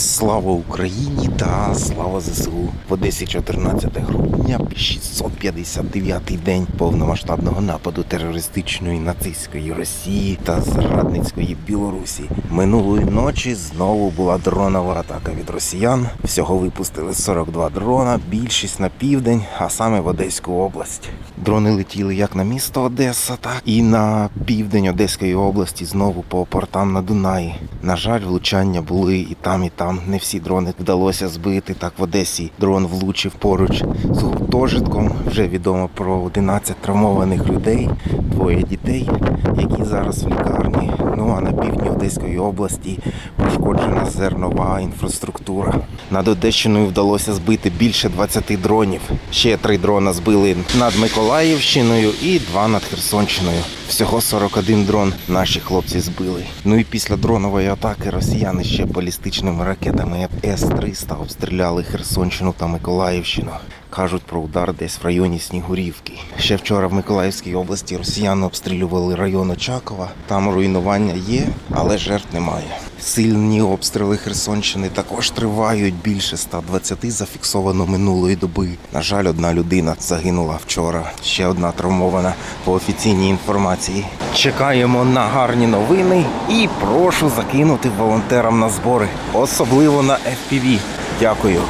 Слава Україні та слава ЗСУ. В Одесі 14 грудня, 659-й день повномасштабного нападу терористичної нацистської Росії та зрадницької Білорусі. Минулої ночі знову була дронова атака від росіян. Всього випустили 42 дрона, більшість на південь, а саме в Одеську область. Дрони летіли як на місто Одеса, так і на південь Одеської області, знову по портам на Дунаї. На жаль, влучання були і там, і там. Не всі дрони вдалося збити. Так в Одесі дрон влучив поруч з гуртожитком. Вже відомо про 11 травмованих людей, двоє дітей, які зараз в лікарні. А на півдні Одеської області пошкоджена зернова інфраструктура. Над Одещиною вдалося збити більше 20 дронів. Ще три дрона збили над Миколаївщиною і два над Херсонщиною. Всього 41 дрон наші хлопці збили. Ну і після дронової атаки росіяни ще балістичними ракетами С-300 обстріляли Херсонщину та Миколаївщину. Кажуть про удар десь в районі Снігурівки. Ще вчора в Миколаївській області росіяни обстрілювали район Очакова. Там руйнування є, але жертв немає. Сильні обстріли Херсонщини також тривають. Більше 120 зафіксовано минулої доби. На жаль, одна людина загинула вчора. Ще одна травмована по офіційній інформації. Чекаємо на гарні новини і прошу закинути волонтерам на збори, особливо на FPV. Дякую.